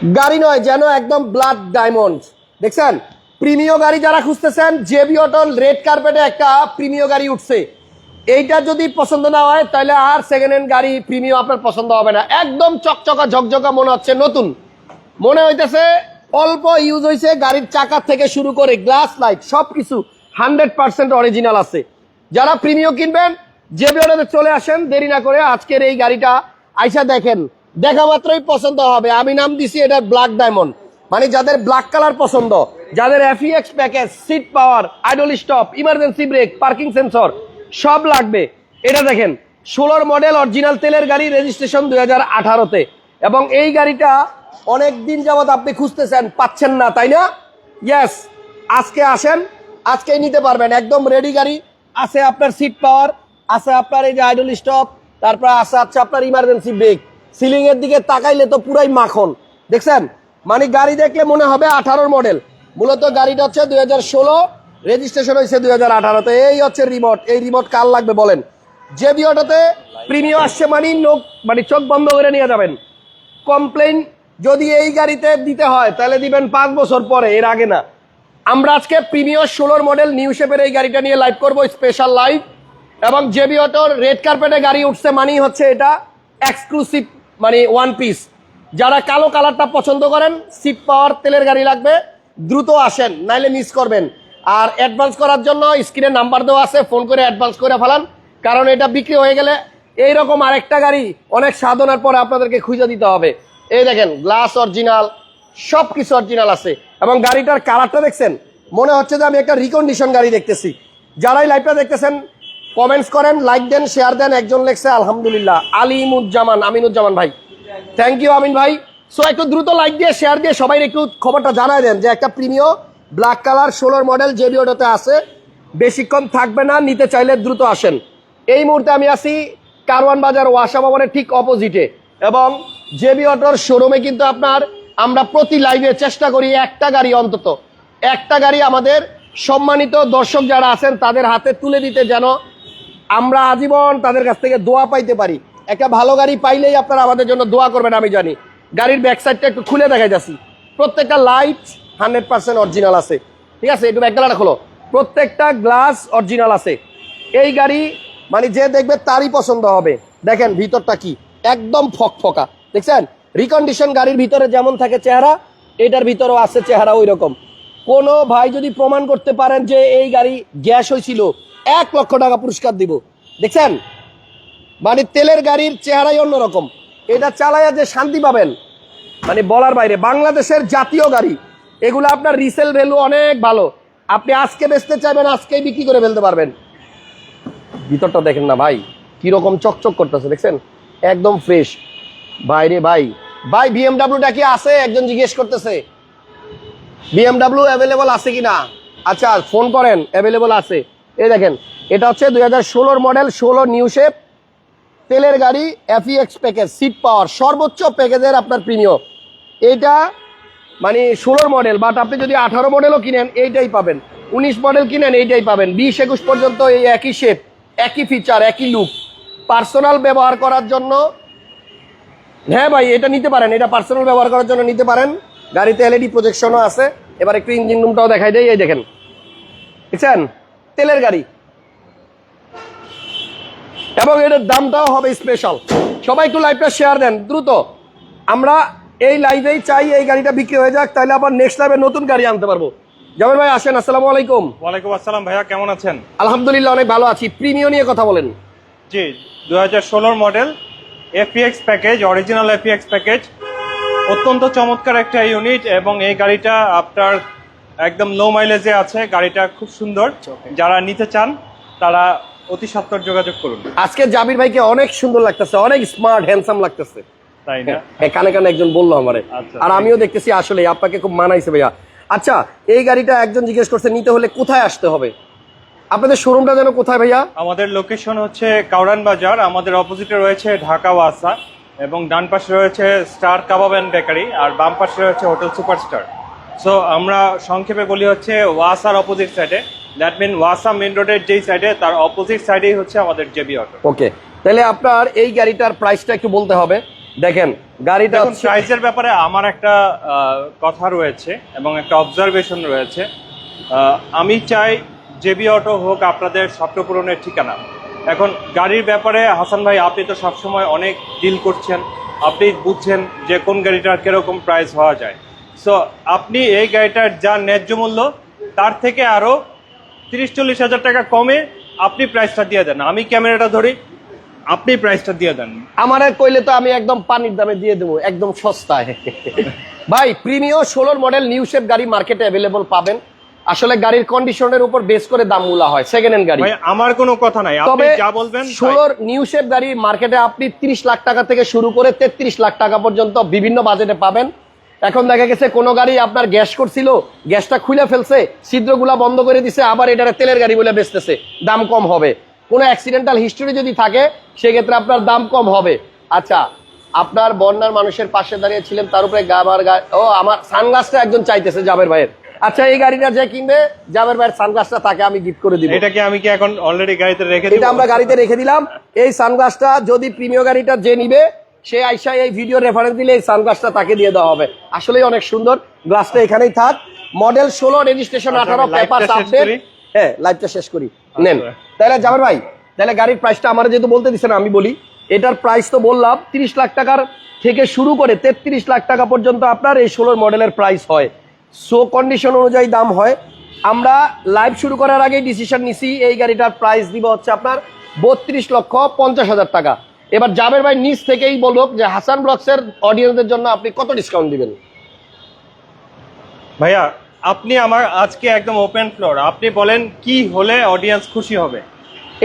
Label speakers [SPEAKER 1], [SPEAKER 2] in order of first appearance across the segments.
[SPEAKER 1] গাড়ি নয়, যেন একদম ব্লাড ডায়মন্ড দেখছেন? প্রিমিয় গাড়ি যারা খুঁজতেছেন জেবি অটল রেড কার্পেটে একটা প্রিমিয় গাড়ি উঠছে। এইটা যদি পছন্দ না হয়, তাহলে আর সেকেন্ড হ্যান্ড গাড়ি প্রিমিয় আপনার পছন্দ হবে না। একদম চকচকা, ঝকঝকা মনে হচ্ছে নতুন। মনে হইতেছে, অল্প ইউজ হয়েছে গাড়ির চাকা থেকে শুরু করে গ্লাস লাইট সব কিছু হান্ড্রেড পার্সেন্ট অরিজিনাল আছে। যারা প্রিমিয় কিনবেন যে বিওটাতে চলে আসেন, দেরি না করে আজকের এই গাড়িটা। আইসা দেখেন দেখা মাত্রই পছন্দ হবে। আমি নাম দিছি এটা ব্ল্যাক ডায়মন্ড মানে যাদের ব্ল্যাক কালার পছন্দ, যাদের FX package seat power idle stop emergency brake parking sensor সব লাগবে। এটা দেখেন, ষোলোর মডেল অরিজিনাল তেলের গাড়ি রেজিস্ট্রেশন দুই হাজার আঠারোতে। এবং এই গাড়িটা অনেক দিন যাবত আপনি খুঁজতেছেন, পাচ্ছেন না, তাই না? ইয়েস আজকে আসেন, আজকেই নিতে পারবেন। একদম রেডি গাড়ি, আছে আপনার সিট পাওয়ার আছে আপনার এই যে আইডল স্টপ তারপর আছে আছে আপনার ইমার্জেন্সি ব্রেক সিলিং এর দিকে তাকাইলে তো পুরাই মাখন। দেখছেন? মানে গাড়ি দেখলে মনে হবে আঠারোর মডেল মূলত গাড়িটা হচ্ছে দুই হাজার ষোলো রেজিস্ট্রেশন হয়েছে দুই হাজার আঠারোতে। এই হচ্ছে রিমোট এই রিমোট কার লাগবে বলেন? যে বিওটাতে প্রিমিয়াম আসছে মানে নোক মানে চোখ বন্ধ করে নিয়ে যাবেন। কমপ্লেন যদি এই গাড়িতে দিতে হয়, তাহলে দিবেন পাঁচ বছর পরে, এর আগে না। আমরা আজকে প্রিমিয়ার ষোলোর মডেল নিউ শেপের এই গাড়িটা নিয়ে লাইভ করব স্পেশাল লাইভ এবং জেবি অটোর রেড কার্পেটে গাড়ি উঠছে মানেই হচ্ছে এটা এক্সক্লুসিভ মানে ওয়ান পিস যারা কালো কালারটা পছন্দ করেন সিট পাওয়ার তেলের গাড়ি লাগবে, দ্রুত আসেন, নাইলে মিস করবেন। আর অ্যাডভান্স করার জন্য স্ক্রিনে নাম্বার দেওয়া আছে ফোন করে অ্যাডভান্স করে ফেলান। কারণ এটা বিক্রি হয়ে গেলে এইরকম আরেকটা গাড়ি অনেক সাধনার পরে আপনাদেরকে খুঁজে দিতে হবে। এই দেখেন গ্লাস অরিজিনাল সব কিছু অরিজিনাল আছে। এবং গাড়িটার কালারটা দেখছেন, মনে হচ্ছে যে আমি একটা রিকন্ডিশন গাড়ি দেখতেছি। যারাই লাইভটা দেখতেছেন কমেন্টস করেন লাইক দেন শেয়ার দেন, একজন লেখছে, আলহামদুলিল্লাহ। আলিমুজ্জামান, আমিনুজ্জামান ভাই। থ্যাংক ইউ আমিন ভাই। সো একটু দ্রুত লাইক দিয়ে শেয়ার দিয়ে সবাই একটু খবরটা জানাই দেন যে একটা প্রিমিয় ব্ল্যাক কালার ষোলোর মডেল যে জেবিওটাতে আছে। বেশিক্ষণ থাকবে না, নিতে চাইলে দ্রুত আসেন। এই মুহূর্তে আমি আছি কারওয়ান বাজার ওয়াসা ভবনের ঠিক অপোজিটে এবং জেবি অটোর শোরুমে কিন্তু আপনার আমরা প্রতি লাইভে চেষ্টা করি একটা গাড়ি অন্তত। একটা গাড়ি আমাদের সম্মানিত দর্শক যারা আছেন, তাদের হাতে তুলে দিতে যেন আমরা আজীবন তাদের কাছ থেকে দোয়া পাইতে পারি। একটা ভালো গাড়ি পাইলেই আপনারা আমাদের জন্য দোয়া করবেন, আমি জানি। গাড়ির ব্যাক সাইডটা একটু খুলে দেখা যাচ্ছি। প্রত্যেকটা লাইট হান্ড্রেড পার্সেন্ট অরিজিনাল আছে। ঠিক আছে? একটু ব্যাকগালাটা খোলো। প্রত্যেকটা গ্লাস অরিজিনাল আছে। এই গাড়ি মানে যে দেখবে তারই পছন্দ হবে। দেখেন ভিতরটা কি? একদম ফকফকা দেখছেন? রিকন্ডিশন গাড়ির ভিতরে যেমন থাকে চেহারা, এটার ভিতরেও আছে চেহারা ওই রকম কোনো ভাই যদি প্রমাণ করতে পারেন যে এই গাড়ি গ্যাস হয়েছিল এক লক্ষ টাকা পুরস্কার দিব। দেখছেন? মানে তেলের গাড়ির চেহারাই অন্যরকম। এটা চালাইয়া যে শান্তি পাবেন মানে বলার বাইরে, বাংলাদেশের জাতীয় গাড়ি, এগুলো আপনার রিসেল ভ্যালু অনেক ভালো। আপনি আজকে বেচতে চাইবেন, আজকেই বিক্রি করে ফেলতে পারবেন। ভিতরটা দেখেন না ভাই, কীরকম চকচক করতেছে, দেখছেন? একদম ফ্রেশ ভাই রে ভাই ভাই বিএমডাব্লিউটা কি আছে? একজন জিজ্ঞেস করতেছে। বিএমডাব্লিউ অ্যাভেলেবল আছে কি না আচ্ছা ফোন করেন অ্যাভেলেবল আছে। এই দেখেন, এটা হচ্ছে দুই হাজার ষোলোর মডেল ষোলো নিউ শেপ তেলের গাড়ি এফইএক্স প্যাকেজ সিট পাওয়ার সর্বোচ্চ প্যাকেজের আপনার প্রিমিয়াম এইটা মানে ষোলোর মডেল বাট আপনি যদি আঠারো মডেলও কিনেন, এইটাই পাবেন। উনিশ মডেল কিনেন, এইটাই পাবেন। বিশ একুশ পর্যন্ত এই একই শেপ একই ফিচার একই লুক পার্সোনাল ব্যবহার করার জন্য হ্যাঁ ভাই, এটা নিতে পারেন। এটা পার্সোনাল ব্যবহার করার জন্য নিতে পারেন। গাড়িতে এলইডি প্রজেকশনও আছে। এবার একটু ইঞ্জিন রুমটাও দেখাই দেয় এই দেখেন। দেখছেন? তেলের গাড়ি। এবং এটার দামটাও হবে স্পেশাল সবাই একটু লাইভটা শেয়ার দেন দ্রুত। আমরা এই লাইভেই চাই এই গাড়িটা বিক্রি হয়ে যাক তাহলে আবার নেক্সট লাইভে নতুন গাড়ি আনতে পারব। জামির ভাই আসেন আসসালামু আলাইকুম।
[SPEAKER 2] ওয়ালাইকুম আসসালাম ভাইয়া কেমন আছেন?
[SPEAKER 1] আলহামদুলিল্লাহ অনেক ভালো আছি। প্রিমিয় নিয়ে কথা বলেন।
[SPEAKER 2] জি দু হাজার model FX package original FX package অত্যন্ত চমৎকার একটা ইউনিট এবং এই গাড়িটা আপনার একদম লো মাইলেজে আছে গাড়িটা খুব সুন্দর। যারা নিতে চান তারা অতি সত্তর যোগাযোগ করুন।
[SPEAKER 1] আজকে জাবির ভাইকে অনেক সুন্দর লাগতেছে অনেক স্মার্ট হ্যান্ডসাম লাগতেছে।
[SPEAKER 2] তাই না?
[SPEAKER 1] হ্যাঁ, কানে কানে একজন বলল আমারে।
[SPEAKER 2] আচ্ছা,
[SPEAKER 1] আর আমিও দেখতেছি আসলে আপনাকে খুব মানাইছে ভাইয়া। আচ্ছা এই গাড়িটা একজন জিজ্ঞেস করছে নিতে হলে কোথায় আসতে হবে? আপনাদের শোরুমটা যেন কোথায় ভাইয়া?
[SPEAKER 2] আমাদের লোকেশন হচ্ছে কাউরান বাজার আমাদের অপোজিটে রয়েছে ঢাকা ওয়াসা এবং ডান পাশে রয়েছে স্টার কাবাব অ্যান্ড বেকারি আর বাম পাশে রয়েছে হোটেল সুপারস্টার। সো আমরা সংক্ষেপে বলি হচ্ছে ওয়াসার অপোজিট সাইডে দ্যাট মিন ওয়াসা মেন রোডের যেই সাইডে তার অপোজিট সাইডেই হচ্ছে আমাদের জেবি অটো
[SPEAKER 1] ওকে তাহলে আপনার এই গাড়িটার প্রাইসটা একটু বলতে হবে। দেখেন গাড়িটা
[SPEAKER 2] প্রাইসের ব্যাপারে আমার একটা কথা রয়েছে এবং একটা অবজারভেশন রয়েছে। আমি চাই জেবি অটো হোক আপনাদের স্বপ্ন পূরণের ঠিকানা। এখন গাড়ির ব্যাপারে হাসান ভাই আপনি তো সবসময় অনেক ডিল করছেন। আপনি বুঝছেন যে কোন গাড়িটার কীরকম প্রাইস হওয়া যায়। সো আপনি এই গাড়িটার যা ন্যায্য মূল্য তার থেকে আরও তিরিশ চল্লিশ হাজার টাকা কমে আপনি প্রাইসটা দিয়ে দেন। আমি ক্যামেরাটা ধরি আপনি প্রাইসটা দিয়ে দেন।
[SPEAKER 1] আমারে কইলে তো আমি একদম পানির দামে দিয়ে দেবো একদম সস্তায়। ভাই প্রিমিয় ষোলোর মডেল নিউ শেপ গাড়ি মার্কেটে অ্যাভেলেবল পাবেন। আসলে গাড়ির কন্ডিশনের উপর বেস করে দাম মূলা হয় সেকেন্ড হ্যান্ড গাড়ি।
[SPEAKER 2] ভাই আমার কোনো কথা নাই। আপনি
[SPEAKER 1] তবে
[SPEAKER 2] যা বলবেন
[SPEAKER 1] ষোলোর নিউ শেপ গাড়ি মার্কেটে আপনি তিরিশ লাখ টাকা থেকে শুরু করে তেত্রিশ লাখ টাকা পর্যন্ত বিভিন্ন বাজেটে পাবেন। এখন দেখা গেছে কোনো গাড়ি আপনার গ্যাস করছিল গ্যাসটা খুলে ফেলছে ছিদ্রগুলা বন্ধ করে দিছে আবার এটারে তেলের গাড়ি বলে বেচতেছে। দাম কম হবে। কোনো অ্যাক্সিডেন্টাল হিস্টোরি যদি থাকে সেক্ষেত্রে আপনার দাম কম হবে। আচ্ছা আপনার বন্যার মানুষের পাশে দাঁড়িয়ে ছিলেন তার উপরে গা- আমার গা- ও আমার সানগ্লাসটা একজন চাইতেছে জাবের ভাইয়ের। আচ্ছা এই গাড়িটা যে কিনবে জাবের ভাইয়ের সানগ্লাসটা তাকে আমি গিফট করে দিব।
[SPEAKER 2] এটা কি আমি কি এখন অলরেডি গাড়িতে রেখে
[SPEAKER 1] এটা আমরা গাড়িতে রেখে দিলাম। এই সানগ্লাসটা যদি প্রিমিয় গাড়িটা যে নিবে সে আইসা এই ভিডিও রেফারেন্স দিলে এই সানগ্লাসটা তাকে দিয়ে দেওয়া হবে। আসলেই অনেক সুন্দর। গ্লাসটা এখানেই থাক। মডেল ষোলো রেজিস্ট্রেশন
[SPEAKER 2] আচ্ছা,
[SPEAKER 1] আঠারো পেপার আপডেট হ্যাঁ লাইভটা শেষ করি। নেন।
[SPEAKER 2] আচ্ছা।
[SPEAKER 1] তাহলে জামার ভাই তাহলে গাড়ির প্রাইসটা আমার যেহেতু বলতে দিচ্ছেন আমি বলি। এটার প্রাইস তো বললাম তিরিশ লাখ টাকার থেকে শুরু করে তেত্রিশ লাখ টাকা পর্যন্ত আপনার এই ষোলোর মডেলের প্রাইস হয়। সো কন্ডিশন অনুযায়ী দাম হয়। আমরা লাইভ শুরু করার আগেই ডিসিশন নিছি এই গাড়িটার প্রাইস দিব হচ্ছে আপনার বত্রিশ লক্ষ পঞ্চাশ হাজার টাকা। এবার জাবের ভাই নিচ থেকেই বলুক যে হাসান ব্লগসের অডিয়েন্সদের জন্য আপনি কত ডিসকাউন্ট দিবেন?
[SPEAKER 2] ভাইয়া আপনি আমার আজকে একদম ওপেন ফ্লোর আপনি বলেন কি হলে অডিয়েন্স খুশি হবে?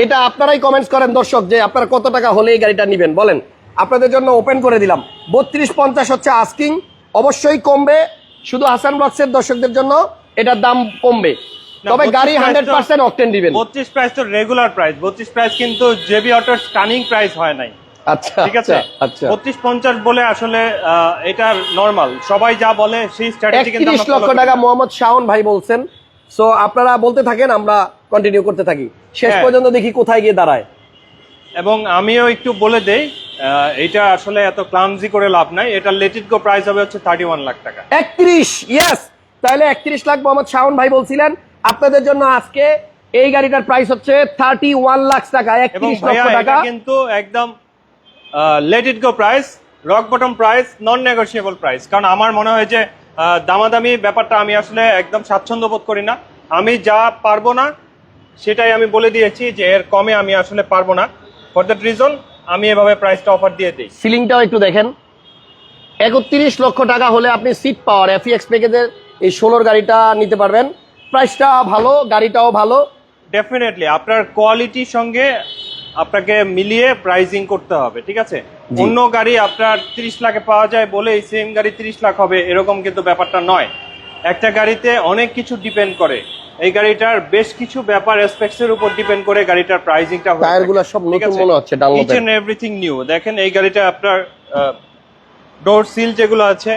[SPEAKER 1] এটা আপনারাই কমেন্টস করেন দর্শক যে আপনারা কত টাকা হলে এই গাড়িটা নেবেন বলেন। আপনাদের জন্য ওপেন করে দিলাম। বত্রিশ পঞ্চাশ হচ্ছে আস্কিং অবশ্যই কমবে শুধু হাসান ব্লগসের দর্শকদের জন্য এটার দাম কমবে। তবে গাড়ি
[SPEAKER 2] price
[SPEAKER 1] হান্ড্রেড
[SPEAKER 2] তো-
[SPEAKER 1] পার্সেন্ট অকটেন দিবেন।
[SPEAKER 2] বত্রিশ প্রাইস তো রেগুলার প্রাইস বত্রিশ প্রাইস কিন্তু জেবি অটোর স্টানিং প্রাইস হয় নাই।
[SPEAKER 1] আচ্ছা
[SPEAKER 2] ঠিক আছে?
[SPEAKER 1] আচ্ছা
[SPEAKER 2] বত্রিশ পঞ্চাশ বলে আসলে এটা নরমাল সবাই যা বলে সেই স্ট্র্যাটেজি কিন্তু
[SPEAKER 1] একত্রিশ
[SPEAKER 2] আমরা
[SPEAKER 1] লক্ষ টাকা মোহাম্মদ শাওন ভাই বলছেন। সো আপনারা বলতে থাকেন আমরা কন্টিনিউ করতে থাকি। শেষ
[SPEAKER 2] হ্যাঁ।
[SPEAKER 1] পর্যন্ত দেখি কোথায় গিয়ে দাঁড়ায়।
[SPEAKER 2] এবং আমিও একটু বলে দেই এটা আসলে এত ক্লামজি করে লাভ নাই। এটা লেটিট গো প্রাইস হবে হচ্ছে থার্টি ওয়ান লাখ টাকা।
[SPEAKER 1] একত্রিশ ইয়েস তাহলে একত্রিশ লাখ মোহাম্মদ শাওন ভাই বলছিলেন। আপনাদের জন্য আজকে এই গাড়িটার প্রাইস হচ্ছে থার্টি ওয়ান লাখ টাকা একত্রিশ লক্ষ টাকা।
[SPEAKER 2] কিন্তু একদম let it go price rock bottom price non negotiable price কারণ আমার মনে হয় যে দামাদামি ব্যাপারটা আমি আসলে একদম স্বাচ্ছন্দ্য বোধ করি না। আমি যা পারব না সেটাই আমি বলে দিয়েছি যে এর কমে আমি আসলে পারব না। ফর দ্যাট রিজন আমি এভাবে প্রাইসটা অফার দিয়ে দিই।
[SPEAKER 1] সিলিংটাও একটু দেখেন। একত্রিশ লক্ষ টাকা হলে আপনি সিট পাওয়ার এফিএক্স প্যাকেজের এই ষোলোর গাড়িটা নিতে পারবেন। প্রাইসটা ভালো গাড়িটাও ভালো।
[SPEAKER 2] ডেফিনেটলি আপনার কোয়ালিটির সঙ্গে আপনাকে মিলিয়ে প্রাইজিং করতে হবে ঠিক আছে? অন্য গাড়ি আপনার তিরিশ লাখে পাওয়া যায় বলে এই সেম গাড়ি তিরিশ লাখ হবে এরকম কিন্তু ব্যাপারটা নয়। একটা গাড়িতে অনেক কিছু ডিপেন্ড করে। এই গাড়িটার বেশ কিছু ব্যাপার এর উপর ডিপেন্ড করে গাড়িটার প্রাইজিংটা হয়
[SPEAKER 1] টায়ারগুলো সব নতুন মনে হচ্ছে
[SPEAKER 2] ইচ এন্ড এভরিথিং নিউ দেখেন এই গাড়িটা আপনার ডোর সিল যেগুলো আছে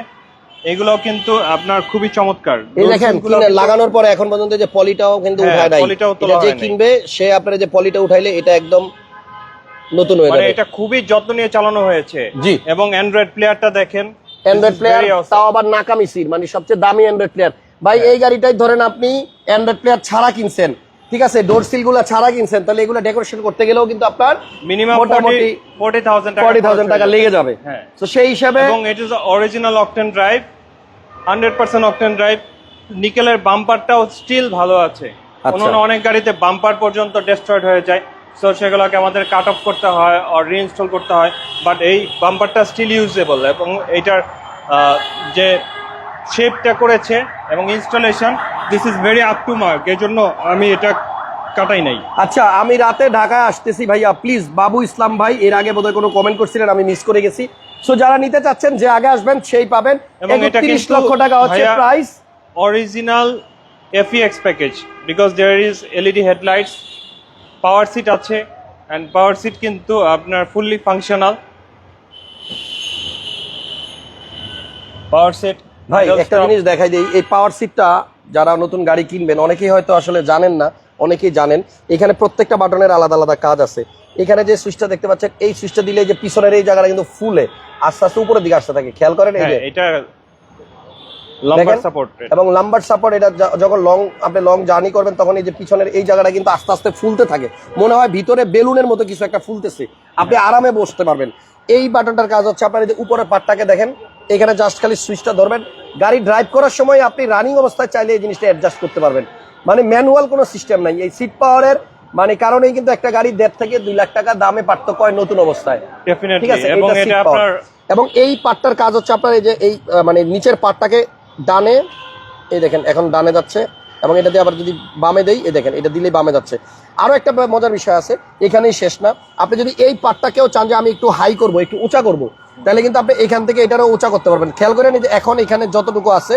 [SPEAKER 2] এগুলোও কিন্তু আপনার খুবই চমৎকার।
[SPEAKER 1] এই দেখেন লাগানোর পরে এখন পর্যন্ত যে পলিটাও কিন্তু
[SPEAKER 2] হ্যাঁ,
[SPEAKER 1] উঠায় নাই।
[SPEAKER 2] পলিটাও তোলা
[SPEAKER 1] যে কিনবে সে আপনার যে পলিটা উঠাইলে এটা একদম নতুন হয়ে
[SPEAKER 2] মানে
[SPEAKER 1] যাবে।
[SPEAKER 2] এটা খুবই যত্ন নিয়ে চালানো হয়েছে।
[SPEAKER 1] জি।
[SPEAKER 2] এবং অ্যান্ড্রয়েড প্লেয়ারটা দেখেন
[SPEAKER 1] অ্যান্ড্রয়েড প্লেয়ার তাও আবার নাকামি সির মানে সবচেয়ে দামি অ্যান্ড্রয়েড প্লেয়ার ভাই এই গাড়িটাই ধরেন আপনি অ্যান্ড্রয়েড প্লেয়ার ছাড়া কিনছেন। ঠিক আছে ডোর সিলগুলা ছাড়া কিনছেন তাহলে এগুলো ডেকোরেশন করতে গেলেও কিন্তু আপনার
[SPEAKER 2] মিনিমাম
[SPEAKER 1] মোটামুটি
[SPEAKER 2] ফোর্টি থাউজেন্ড
[SPEAKER 1] ফর্টি থাউজেন্ড টাকা লেগে যাবে।
[SPEAKER 2] হ্যাঁ।
[SPEAKER 1] তো সেই হিসাবে
[SPEAKER 2] এবং it is original octane drive hundred percent octane drive. নিকেলের বাম্পারটাও স্টিল ভালো আছে।
[SPEAKER 1] আচ্ছা।
[SPEAKER 2] অন্যান্য অনেক গাড়িতে বাম্পার পর্যন্ত ডেস্ট্রয়েড হয়ে যায়। সো সেগুলোকে আমাদের কাট অফ করতে হয় আর রিইনস্টল করতে হয়। বাট এই বাম্পারটা স্টিল ইউজেবল এবং এটার আহ, যে শেপটা করেছে এবং installation this is very up to mark এই জন্য আমি এটা কাটাই নাই।
[SPEAKER 1] আচ্ছা আমি রাতে ঢাকায় আসতেছি ভাইয়া। প্লিজ বাবু ইসলাম ভাই এর আগে বোধহয় কোনো কমেন্ট করছিলেন আমি মিস করে গেছি। সো যারা নিতে চাচ্ছেন যে আগে আসবেন সেই পাবেন।
[SPEAKER 2] এবং এটা
[SPEAKER 1] তিরিশ
[SPEAKER 2] কিন্তু
[SPEAKER 1] লক্ষ টাকা হচ্ছে price
[SPEAKER 2] original FX package because there is LED headlights power seat আছে অ্যান্ড পাওয়ার সিট কিন্তু আপনার ফুললি ফাংশনাল পাওয়ার সেট
[SPEAKER 1] ভাই একটা জিনিস দেখাই দিই এই পাওয়ার সিটটা যারা নতুন গাড়ি কিনবেন অনেকেই হয়তো আসলে জানেন না অনেকেই জানেন এখানে প্রত্যেকটা বাটনের আলাদা আলাদা কাজ আছে। এখানে যে সুইচটা দেখতে পাচ্ছেন এই সুইচটা দিলে যে পিছনের এই জায়গাটা কিন্তু ফুলে আস্তে আস্তে উপরের দিকে আসতে থাকে। খেয়াল করেন এই যে।
[SPEAKER 2] হ্যাঁ এটা লাম্বার
[SPEAKER 1] দেখেন?
[SPEAKER 2] সাপোর্ট
[SPEAKER 1] এবং লাম্বার সাপোর্ট এটা যখন লং আপনি লং জার্নি করবেন তখন এই যে পিছনের এই জায়গাটা কিন্তু আস্তে আস্তে ফুলতে থাকে। মনে হয় ভিতরে বেলুনের মতো কিছু একটা ফুলতেছে। আপনি আরামে বসতে পারবেন। এই বাটনটার কাজ হচ্ছে আপনার এই যে উপরের পাটটাকে দেখেন এখানে জাস্ট খালি সুইচটা ধরবেন। গাড়ি ড্রাইভ করার সময় আপনি রানিং অবস্থায় চাইলে এই জিনিসটা অ্যাডজাস্ট করতে পারবেন। মানে ম্যানুয়াল কোনো সিস্টেম নাই। এই সিট পাওয়ারের মানে কারণেই কিন্তু একটা গাড়ি দেড় থেকে দুই লাখ টাকা দামে পার্থক্য হয় নতুন অবস্থায়। ঠিক আছে?
[SPEAKER 2] এবং
[SPEAKER 1] এই পার্টটার কাজ হচ্ছে আপনার এই যে এই মানে নিচের পার্টটাকে ডানে এই দেখেন এখন ডানে যাচ্ছে। এবং এটা দিয়ে আবার যদি বামে দেই এই দেখেন এটা দিলেই বামে যাচ্ছে। আরও একটা মজার বিষয় আছে এখানেই শেষ না। আপনি যদি এই পার্টটাকেও চান যে আমি একটু হাই করব একটু উঁচা করব তাহলে কিন্তু আপনি এখান থেকে এটারও উঁচা করতে পারবেন। খেয়াল করেন এই যে এখন এখানে যতটুকু আছে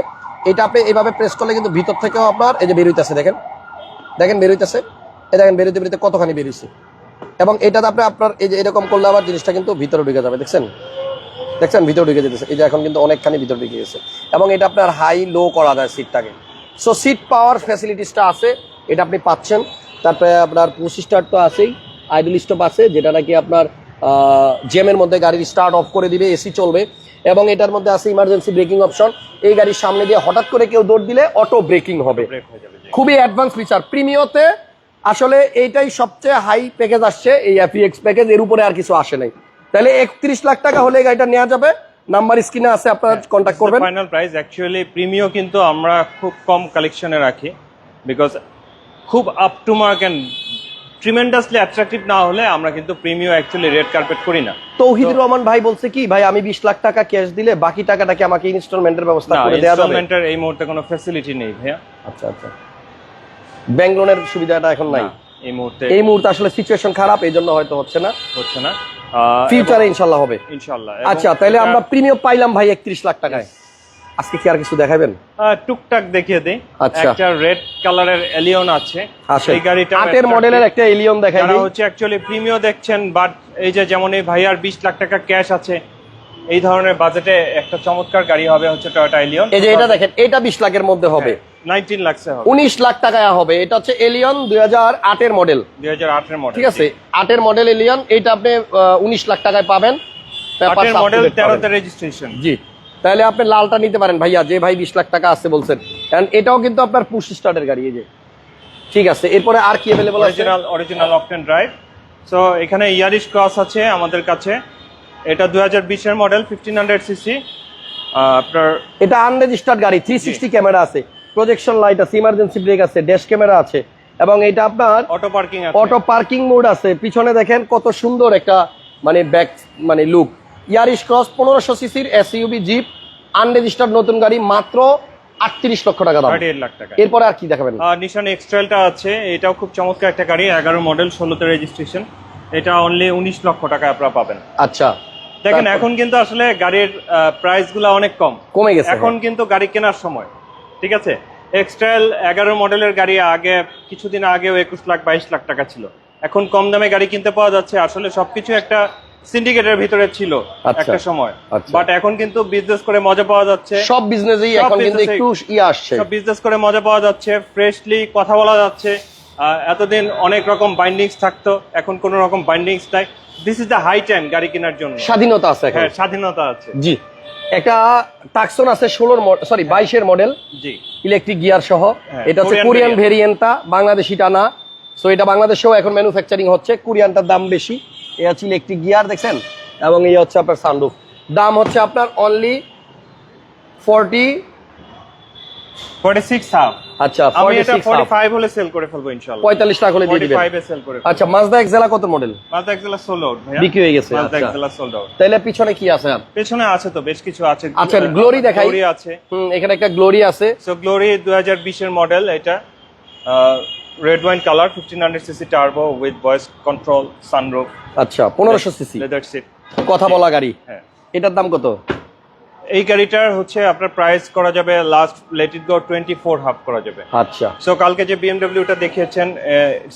[SPEAKER 1] এটা আপনি এইভাবে প্রেস করলে কিন্তু ভিতর থেকেও আপনার এই যে বেরোইতেছে দেখেন। দেখেন বেরোইতেছে এই দেখেন বেরোতে বেরোতে কতখানি বেরিয়েছে এবং এটাতে আপনি আপনার এই যে এরকম করলে আবার জিনিসটা কিন্তু ভিতরে ঢুকে যাবে, দেখছেন? দেখছেন? ভিতরে ঢুকে যেতেছে। এই যে এখন কিন্তু অনেকখানি ভিতরে ঢুকে গেছে। এবং এটা আপনার হাই লো করা যায় সিটটাকে সো সিট পাওয়ার ফ্যাসিলিটিসটা আছে, এটা আপনি পাচ্ছেন। তারপরে আপনার পুশি স্টার্ট তো আছেই। আইডল স্টপ আছে, যেটা নাকি আপনার জেমের মধ্যে গাড়ির স্টার্ট অফ করে দিবে এসি চলবে। এবং এটার মধ্যে আছে ইমার্জেন্সি ব্রেকিং অপশন এই গাড়ির সামনে দিয়ে হঠাৎ করে কেউ দৌড় দিলে অটো ব্রেকিং হবে। খুবই অ্যাডভান্স ফিচার প্রিমিয়তে আসলে এইটাই সবচেয়ে হাই প্যাকেজ আসছে এই এফিএক্স প্যাকেজ এর উপরে আর কিছু আসে নাই। তাহলে একত্রিশ লাখ টাকা হলে গাড়িটা নেওয়া যাবে। নাম্বার স্ক্রিনে আছে আপনারা কন্ট্যাক্ট করবেন।
[SPEAKER 2] ফাইনাল প্রাইস অ্যাকচুয়ালি প্রিমিও কিন্তু আমরা খুব কম কালেকশনে রাখি। বিকজ খুব up to mark and tremendously attractive না হলে আমরা কিন্তু প্রিমিও অ্যাকচুয়ালি রেড কার্পেট করি না।
[SPEAKER 1] তৌহিদুর রহমান ভাই বলছে কি ভাই আমি বিশ লাখ টাকা ক্যাশ দিলে বাকি টাকাটা কি আমাকে ইনস্টলমেন্টের ব্যবস্থা করে দেওয়া যাবে?
[SPEAKER 2] ইনস্টলমেন্টের এই মুহূর্তে কোনো ফ্যাসিলিটি নেই ভাইয়া।
[SPEAKER 1] আচ্ছা আচ্ছা। ব্যাংক লোনের সুবিধাটা এখন নাই।
[SPEAKER 2] এই মুহূর্তে
[SPEAKER 1] এই মুহূর্তে আসলে সিচুয়েশন খারাপ এই জন্য হয়তো হচ্ছে না।
[SPEAKER 2] হচ্ছে না।
[SPEAKER 1] ফিউচারে ইনশাল্লাহ হবে।
[SPEAKER 2] ইনশাল্লাহ
[SPEAKER 1] আচ্ছা তাহলে আমরা প্রিমিয়াম পাইলাম ভাই একত্রিশ লাখ টাকায়। আজকে কি আর কিছু দেখাবেন?
[SPEAKER 2] টুকটাক দেখিয়ে দিই।
[SPEAKER 1] আচ্ছা।
[SPEAKER 2] একটা রেড কালারের এলিয়ন আছে। এই গাড়িটা
[SPEAKER 1] আটের মডেলের একটা এলিয়ন দেখাই দিই।
[SPEAKER 2] হচ্ছে অ্যাকচুয়ালি প্রিমিও দেখছেন বাট এই যে যেমন এই ভাইয়ার বিশ লাখ টাকা ক্যাশ আছে এই ধরনের বাজেটে একটা চমৎকার গাড়ি হবে হচ্ছে টয়োটা এলিয়ন
[SPEAKER 1] এই যে এটা দেখেন এটা বিশ লাখের মধ্যে হবে।
[SPEAKER 2] নাইনটিন লাখসে হবে।
[SPEAKER 1] উনিশ লাখ টাকায় হবে। এটা হচ্ছে এলিয়ন দুই হাজার আটের মডেল
[SPEAKER 2] দুই হাজার আটের মডেল
[SPEAKER 1] ঠিক আছে? আটের মডেল এলিয়ন এটা আপনি উনিশ লাখ টাকায় পাবেন। Papers
[SPEAKER 2] আটের
[SPEAKER 1] up to
[SPEAKER 2] মডেল
[SPEAKER 1] date পাবেন।
[SPEAKER 2] তেরোতে রেজিস্ট্রেশন
[SPEAKER 1] জি। তাহলে আপনি লালটা নিতে পারেন ভাইয়া যে ভাই বিশ লাখ টাকা আছে বলছেন। কারণ এটাও কিন্তু আপনার পুশ স্টার্টের গাড়ি এই যে। ঠিক আছে এরপরে আর কি অ্যাভেলেবল আছে?
[SPEAKER 2] Original original octane drive so এখানে ইয়ারিশ ক্রস আছে আমাদের কাছে। এটা দুই হাজার বিশের মডেল ফিফটিন হান্ড্রেড সিসি আপনার
[SPEAKER 1] এটা আনরেজিস্টার্ড গাড়ি থ্রি সিক্সটি ক্যামেরা আছে। প্রজেকশন লাইট আছে ইমার্জেন্সি ব্রেক আছে ড্যাশ ক্যামেরা আছে। এবং এটা আপনার
[SPEAKER 2] অটো পার্কিং আছে।
[SPEAKER 1] অটো পার্কিং মোড আছে। পিছনে দেখেন কত সুন্দর একটা মানে ব্যাক মানে লুক ইয়ারিশ ক্রস পনেরোশো সিসির এসইউবি জিপ আনরেজিস্টার্ড নতুন গাড়ি মাত্র আটত্রিশ লক্ষ টাকা দাম।
[SPEAKER 2] লাখ টাকা
[SPEAKER 1] এরপরে আর কি দেখাবেন?
[SPEAKER 2] নিশান এক্সট্রাইলটা আছে এটাও খুব চমৎকার একটা গাড়ি এগারো মডেল ষোলোতে রেজিস্ট্রেশন এটা অনলি উনিশ লক্ষ টাকা আপনারা পাবেন।
[SPEAKER 1] আচ্ছা।
[SPEAKER 2] দেখেন এখন কিন্তু আসলে গাড়ির প্রাইসগুলা অনেক কম।
[SPEAKER 1] কমে গেছে
[SPEAKER 2] এখন কিন্তু গাড়ি কেনার সময় ঠিক আছে? এক্সট্রাইল এগারো মডেলের গাড়ি আগে কিছুদিন আগেও একুশ লাখ বাইশ লাখ টাকা ছিল। এখন কম দামে গাড়ি কিনতে পাওয়া যাচ্ছে। আসলে সবকিছু একটা সিন্ডিকেটের ভিতরে ছিল
[SPEAKER 1] আচ্ছা।
[SPEAKER 2] একটা সময়।
[SPEAKER 1] আচ্ছা।
[SPEAKER 2] বাট এখন কিন্তু বিজনেস করে মজা পাওয়া যাচ্ছে।
[SPEAKER 1] সব বিজনেসেই এখন কিন্তু একটু ইয়ে আসছে।
[SPEAKER 2] সব বিজনেস করে মজা পাওয়া যাচ্ছে ফ্রেশলি কথা বলা যাচ্ছে। এতদিন অনেক রকম বাইন্ডিংস থাকতো এখন কোনো রকম বাইন্ডিংস নাই। This is the high time গাড়ি কেনার জন্য।
[SPEAKER 1] স্বাধীনতা আছে
[SPEAKER 2] হ্যাঁ স্বাধীনতা আছে।
[SPEAKER 1] জি। একটা টাকসন আছে ষোলোর সরি বাইশের মডেল
[SPEAKER 2] জি।
[SPEAKER 1] ইলেকট্রিক গিয়ার সহ।
[SPEAKER 2] হ্যাঁ,
[SPEAKER 1] এটা হচ্ছে কোরিয়ান। ভেরিয়েন্টটা বাংলাদেশিটা না সো এটা বাংলাদেশেও এখন ম্যানুফ্যাকচারিং হচ্ছে। কোরিয়ানটার দাম বেশি। এ হচ্ছে ইলেকট্রিক গিয়ার দেখছেন? এবং এই হচ্ছে আপনার সানরুফ দাম হচ্ছে আপনার অনলি ফর্টি আচ্ছা
[SPEAKER 2] এটা
[SPEAKER 1] আচ্ছা কত মডেল বিক্রি হয়ে গেছে, আচ্ছা। তাহলে পিছনে কি আছে?
[SPEAKER 2] পেছনে আছে তো বেশ কিছু আছে।
[SPEAKER 1] আচ্ছা, Glory দেখাই।
[SPEAKER 2] আছে।
[SPEAKER 1] এখানে একটা গ্লোরি আছে।
[SPEAKER 2] গ্লোরি দুই হাজার বিশের মডেল এটা। Red wine colour fifteen hundred CC turbo with voice control sunroof
[SPEAKER 1] আচ্ছা পনেরোশো সিসি
[SPEAKER 2] লেদার সিট
[SPEAKER 1] কথা বলা গাড়ি।
[SPEAKER 2] হ্যাঁ
[SPEAKER 1] এটার দাম কত?
[SPEAKER 2] এই গাড়িটার হচ্ছে আপনার প্রাইস করা যাবে last let it go twenty four half করা যাবে।
[SPEAKER 1] আচ্ছা।
[SPEAKER 2] সো কালকে যে বিএমডব্লিউটা দেখিয়েছেন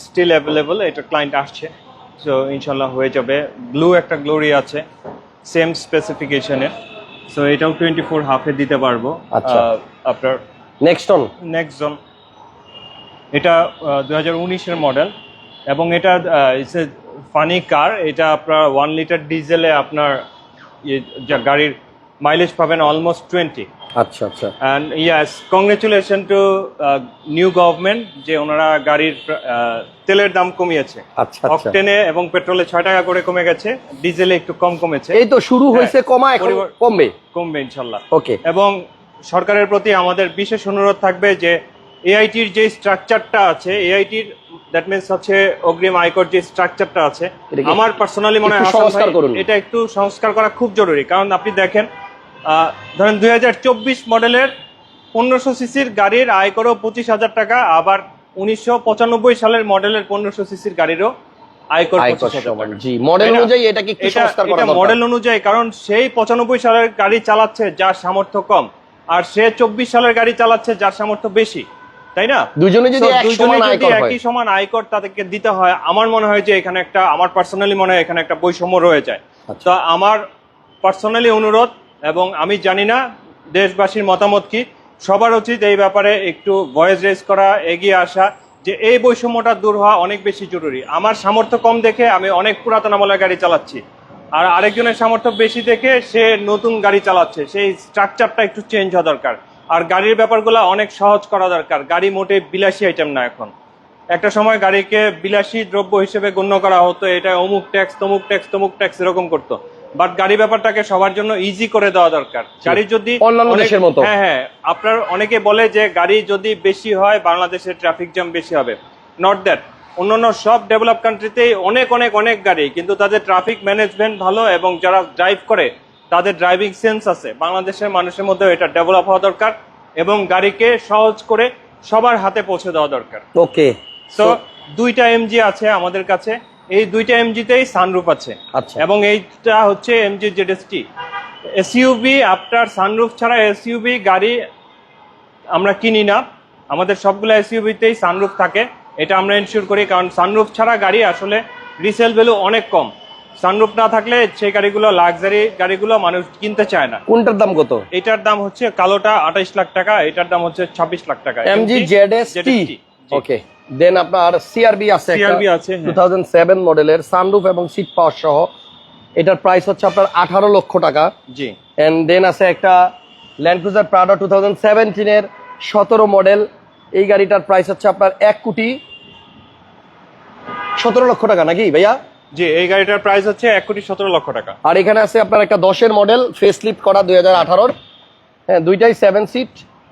[SPEAKER 2] স্টিল অ্যাভেলেবল এটা ক্লায়েন্ট আসছে। সো ইনশাল্লাহ হয়ে যাবে। ব্লু একটা গ্লোরি আছে সেম স্পেসিফিকেশনে সো এটাও টোয়েন্টি ফোর হাফে দিতে পারব।
[SPEAKER 1] আচ্ছা।
[SPEAKER 2] আপনার
[SPEAKER 1] নেক্সট অন
[SPEAKER 2] নেক্সট জন এটা দু হাজার উনিশের মডেল এবং এটা ইটস এ ফানি কার এটা আপনার ওয়ান লিটার ডিজেলে আপনার ইয়ে, যা গাড়ির মাইলেজ পাবেন অলমোস্ট টোয়েন্টি
[SPEAKER 1] আচ্ছা আচ্ছা।
[SPEAKER 2] And yes congratulation to new government যে ওনারা গাড়ির তেলের দাম কমিয়েছে।
[SPEAKER 1] আচ্ছা আচ্ছা।
[SPEAKER 2] অকটেনে এবং পেট্রোলে ছয় টাকা করে কমে গেছে ডিজেলে একটু কম কমেছে।
[SPEAKER 1] এই তো শুরু হয়েছে কমা এখন কমবে।
[SPEAKER 2] কমবে ইনশাল্লাহ।
[SPEAKER 1] ওকে।
[SPEAKER 2] এবং সরকারের প্রতি আমাদের বিশেষ অনুরোধ থাকবে যে এআইটির যে স্ট্রাকচারটা আছে এআইটির দ্যাট মিনস হচ্ছে অগ্রিম আয়কর যে স্ট্রাকচারটা আছে আমার পার্সোনালি মনে হয়
[SPEAKER 1] সংস্কার করুন।
[SPEAKER 2] এটা একটু সংস্কার করা খুব জরুরি। কারণ আপনি দেখেন ধরেন দুই হাজার চব্বিশ মডেলের পনেরোশো সিসির গাড়ির আয়করও পঁচিশ হাজার টাকা আবার উনিশশো পঁচানব্বই সালের মডেলের পনেরোশো সিসির গাড়িরও আয়কর
[SPEAKER 1] জি মডেল অনুযায়ী এটাকে
[SPEAKER 2] এটা
[SPEAKER 1] সংস্কার করা দরকার।
[SPEAKER 2] মডেল অনুযায়ী কারণ সেই পঁচানব্বই সালের গাড়ি চালাচ্ছে যার সামর্থ্য কম আর সে চব্বিশ সালের গাড়ি চালাচ্ছে যার সামর্থ্য বেশি। তাই না?
[SPEAKER 1] দুজনে যদি
[SPEAKER 2] একই সমান আয়কর তাদেরকে দিতে হয় আমার মনে হয় যে এখানে একটা আমার পার্সোনালি মনে হয় এখানে একটা বৈষম্য রয়ে যায়।
[SPEAKER 1] আচ্ছা।
[SPEAKER 2] তো আমার পার্সোনালি অনুরোধ এবং আমি জানি না দেশবাসীর মতামত কি সবার উচিত এই ব্যাপারে একটু ভয়েস রেজ করা এগিয়ে আসা যে এই বৈষম্যটা দূর হওয়া অনেক বেশি জরুরি। আমার সামর্থ্য কম দেখে আমি অনেক পুরাতন আমলের গাড়ি চালাচ্ছি। আর আরেকজনের সামর্থ্য বেশি দেখে সে নতুন গাড়ি চালাচ্ছে। সেই স্ট্রাকচারটা একটু চেঞ্জ হওয়া দরকার। আর গাড়ির ব্যাপারগুলো অনেক সহজ করা দরকার। গাড়ি মোটে বিলাসী আইটেম না এখন। একটা সময় গাড়িকে বিলাসী দ্রব্য হিসেবে গণ্য করা হতো এটা অমুক ট্যাক্স তমুক ট্যাক্স তমুক ট্যাক্স এরকম করতো। বাট গাড়ি ব্যাপারটাকে সবার জন্য ইজি করে দেওয়া দরকার। গাড়ি যদি। হ্যাঁ হ্যাঁ। আপনার অনেকে বলে যে গাড়ি যদি বেশি হয় বাংলাদেশে ট্রাফিক জ্যাম বেশি হবে। নট দ্যাট অন্যান্য সব ডেভেলপ কান্ট্রিতেই অনেক অনেক অনেক গাড়ি কিন্তু তাদের ট্রাফিক ম্যানেজমেন্ট ভালো এবং যারা ড্রাইভ করে তাদের ড্রাইভিং সেন্স আছে। বাংলাদেশের মানুষের মধ্যে এটা ডেভেলপ হওয়া দরকার এবং গাড়িকে সহজ করে সবার হাতে পৌঁছে দেওয়া দরকার।
[SPEAKER 1] ওকে
[SPEAKER 2] তো দুইটা এমজি আছে আমাদের কাছে। এই দুইটা এমজিতেই সানরুফ আছে।
[SPEAKER 1] আচ্ছা।
[SPEAKER 2] এবং এইটা হচ্ছে MG ZST SUV after sunroof ছাড়া এসইউবি গাড়ি আমরা কিনি না। আমাদের সবগুলো এসইউবিতেই সানরুফ থাকে। এটা আমরা ইনশিওর করি কারণ সানরুফ ছাড়া গাড়ি আসলে রিসেল ভ্যালু অনেক কম। সানরুফ না থাকলে সেই গাড়িগুলো লাক্সারি গাড়িগুলো মানুষ কিনতে চায় না।
[SPEAKER 1] কোনটার দাম কত?
[SPEAKER 2] এটার দাম হচ্ছে কালোটা আঠাইশ লাখ টাকা এটার দাম হচ্ছে ছাব্বিশ লাখ টাকা।
[SPEAKER 1] MG ZS. ওকে দেন আপনার সিআরবি আছে
[SPEAKER 2] CRV আছে, হ্যাঁ।
[SPEAKER 1] টু থাউজেন্ড সেভেন মডেলের সানরুফ এবং সিট পাওয়ার সহ। এটার প্রাইস হচ্ছে আপনার আঠারো লক্ষ টাকা।
[SPEAKER 2] জি।
[SPEAKER 1] এন্ড দেন আছে একটা Land Cruiser Prado two thousand সেভেন্টিনের সতেরো মডেল এই গাড়িটার প্রাইস হচ্ছে আপনার এক কোটি সতেরো লক্ষ টাকা নাকি ভাইয়া?
[SPEAKER 2] জি এই গাড়িটার প্রাইস হচ্ছে এক কোটি সতেরো লক্ষ টাকা।
[SPEAKER 1] আর এখানে আছে আপনার একটা দশের মডেল ফেস লিফট করা দুই হাজার আঠারোর। হ্যাঁ দুইটাই seven seat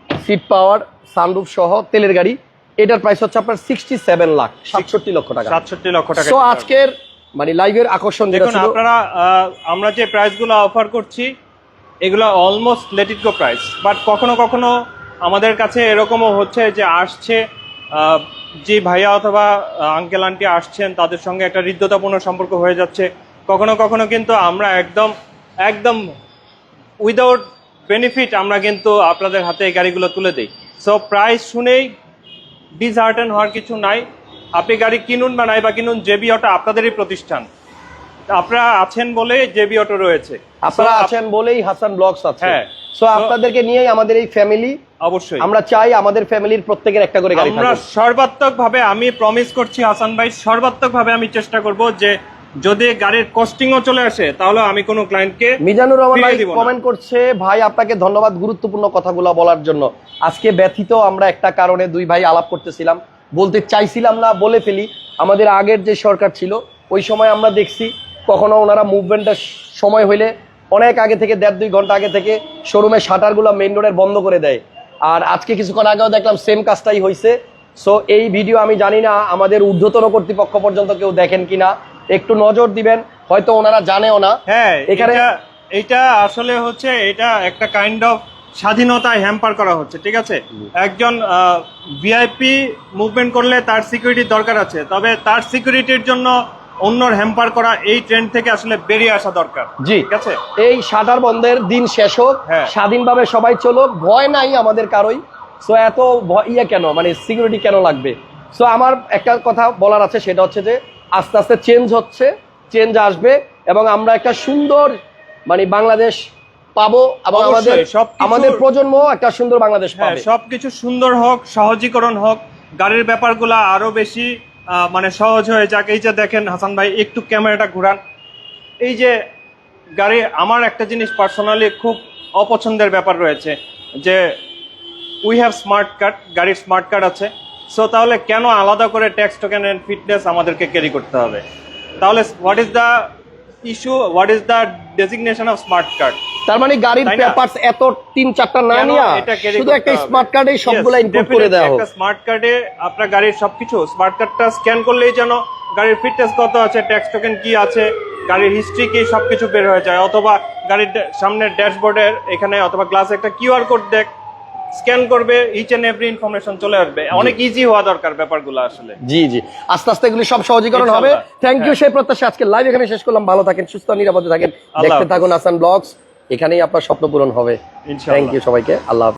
[SPEAKER 1] seat power sunroof সহ তেলের গাড়ি। এটার প্রাইস হচ্ছে আপনার সিক্সটি সেভেন লাখ সাতষট্টি লক্ষ টাকা।
[SPEAKER 2] সাতষট্টি লক্ষ টাকা
[SPEAKER 1] সো আজকের মানে লাইভের আকর্ষণ যেটা
[SPEAKER 2] দেখুন আপনারা আমরা যে প্রাইসগুলো অফার করছি এগুলো almost let it go price but কখনো কখনো আমাদের কাছে এরকমও হচ্ছে যে আসছে যে ভাইয়া অথবা আঙ্কেল আন্টি আসছেন তাদের সঙ্গে একটা হৃদ্যতাপূর্ণ সম্পর্ক হয়ে যাচ্ছে। কখনো কখনো কিন্তু আমরা একদম একদম উইদাউট বেনিফিট আমরা কিন্তু আপনাদের হাতে এই গাড়িগুলো তুলে দিই। সো প্রাইস শুনেই ডিসহার্টেন হওয়ার কিছু নাই। আপনি গাড়ি কিনুন বা নাই বা কিনুন জেবি অটো আপনাদেরই প্রতিষ্ঠান। আপনারা আছেন বলে জেবি অটো রয়েছে।
[SPEAKER 1] আপনারা আছেন বলেই হাসান ব্লগস আছে।
[SPEAKER 2] হ্যাঁ।
[SPEAKER 1] সো আপনাদেরকে নিয়েই আমাদের এই ফ্যামিলি
[SPEAKER 2] অবশ্যই।
[SPEAKER 1] আমরা চাই আমাদের ফ্যামিলির প্রত্যেকের একটা করে গাড়ি
[SPEAKER 2] আমরা সর্বাত্মক ভাবে আমি প্রমিস করছি হাসান ভাই সর্বাত্মক ভাবে আমি চেষ্টা করব যে যদি গাড়ির কস্টিংও চলে আসে তাহলে আমি কোনো ক্লায়েন্টকে
[SPEAKER 1] মিজানুর রহমান ভাই কমেন্ট করছে ভাই আপনাকে ধন্যবাদ গুরুত্বপূর্ণ কথাগুলো বলার জন্য। আজকে ব্যথিত আমরা একটা কারণে দুই ভাই আলাপ করতেছিলাম। বলতে চাইছিলাম না বলে ফেলি। আমাদের আগের যে সরকার ছিল ওই সময় আমরা দেখছি কখনো ওনারা মুভমেন্টের সময় হইলে অনেক আগে থেকে দেড় দুই ঘণ্টা আগে থেকে শোরুমের শাটারগুলো মেইন রোডের বন্ধ করে দেয়। আর আজকে কিছুক্ষণ আগেও দেখলাম সেম কাজটাই হয়েছে সো এই ভিডিও আমি জানি না আমাদের ঊর্ধ্বতন কর্তৃপক্ষ পর্যন্ত কেউ দেখেন কিনা। একটু নজর দিবেন হয়তো ওনারা জানেও না।
[SPEAKER 2] হ্যাঁ
[SPEAKER 1] এখানে-
[SPEAKER 2] এটা এটা আসলে হচ্ছে এটা একটা কাইন্ড অফ স্বাধীনতায় হ্যাম্পার করা হচ্ছে ঠিক আছে? একজন ভিআইপি মুভমেন্ট করলে তার সিকিউরিটির দরকার আছে। তবে তার সিকিউরিটির জন্য অন্যর হ্যাম্পার করা এই ট্রেন্ড থেকে আসলে বেরিয়ে আসা দরকার।
[SPEAKER 1] জি।
[SPEAKER 2] ঠিক আছে?
[SPEAKER 1] এই শাটার বন্ধের দিন শেষ হোক
[SPEAKER 2] হ্যাঁ।
[SPEAKER 1] স্বাধীনভাবে সবাই চলো ভয় নাই আমাদের কারোই। সো এত ভয়- ইয়ে কেন? মানে সিকিউরিটি কেন লাগবে? সো আমার একটা কথা বলার আছে সেটা হচ্ছে যে আস্তে আস্তে চেঞ্জ হচ্ছে চেঞ্জ আসবে এবং আমরা একটা সুন্দর মানে বাংলাদেশ পাবো এবং আমাদের আমাদের প্রজন্ম একটা সুন্দর বাংলাদেশ
[SPEAKER 2] হ্যাঁ
[SPEAKER 1] পাবে।
[SPEAKER 2] সবকিছু সুন্দর হোক সহজীকরণ হোক গাড়ির ব্যাপারগুলো আরও বেশি মানে সহজ হয়ে যাক। এই যে দেখেন হাসান ভাই, একটু ক্যামেরাটা ঘুরান। এই যে গাড়ি, আমার একটা জিনিস পার্সোনালি খুব অপছন্দের ব্যাপার রয়েছে যে উই হ্যাভ স্মার্ট কার্ড গাড়ির স্মার্ট কার্ড আছে। সো তাহলে কেন আলাদা করে ট্যাক্স টোকেন অ্যান্ড ফিটনেস আমাদেরকে ক্যারি করতে হবে? তাহলে what is the issue what is the designation of smart card
[SPEAKER 1] তার মানে গাড়ির পেপারস এত তিন চারটা না নিয়া শুধু একটা স্মার্ট কার্ডে সবগুলো ইনপুট করে দেওয়া হোক।
[SPEAKER 2] একটা স্মার্ট কার্ডে আপনার গাড়ির সবকিছু স্মার্ট কার্ডটা স্ক্যান করলেই যেন গাড়ির ফিটনেস কত আছে ট্যাক্স টোকেন কি আছে গাড়ির হিস্ট্রি কি সবকিছু বের হয়ে যায় অথবা গাড়ির সামনের ড্যাশবোর্ডের এখানে অথবা গ্লাসে একটা কিউআর কোড দেখ স্ক্যান করবে ইচ এন্ড এভরি ইনফরমেশন চলে আসবে। অনেক ইজি হওয়া দরকার ব্যাপারগুলো আসলে।
[SPEAKER 1] জি জি। আস্তে আস্তে এগুলি সব সহজীকরণ হবে। Thank you. সেই প্রত্যাশা আজকে লাইভ এখানে শেষ করলাম। ভালো থাকেন সুস্থ নিরাপদে থাকেন। দেখতে থাকুন আসান ব্লগস। এখানেই আপনার স্বপ্ন পূরণ হবে। থ্যাংক ইউ সবাইকে। আল্লাহ।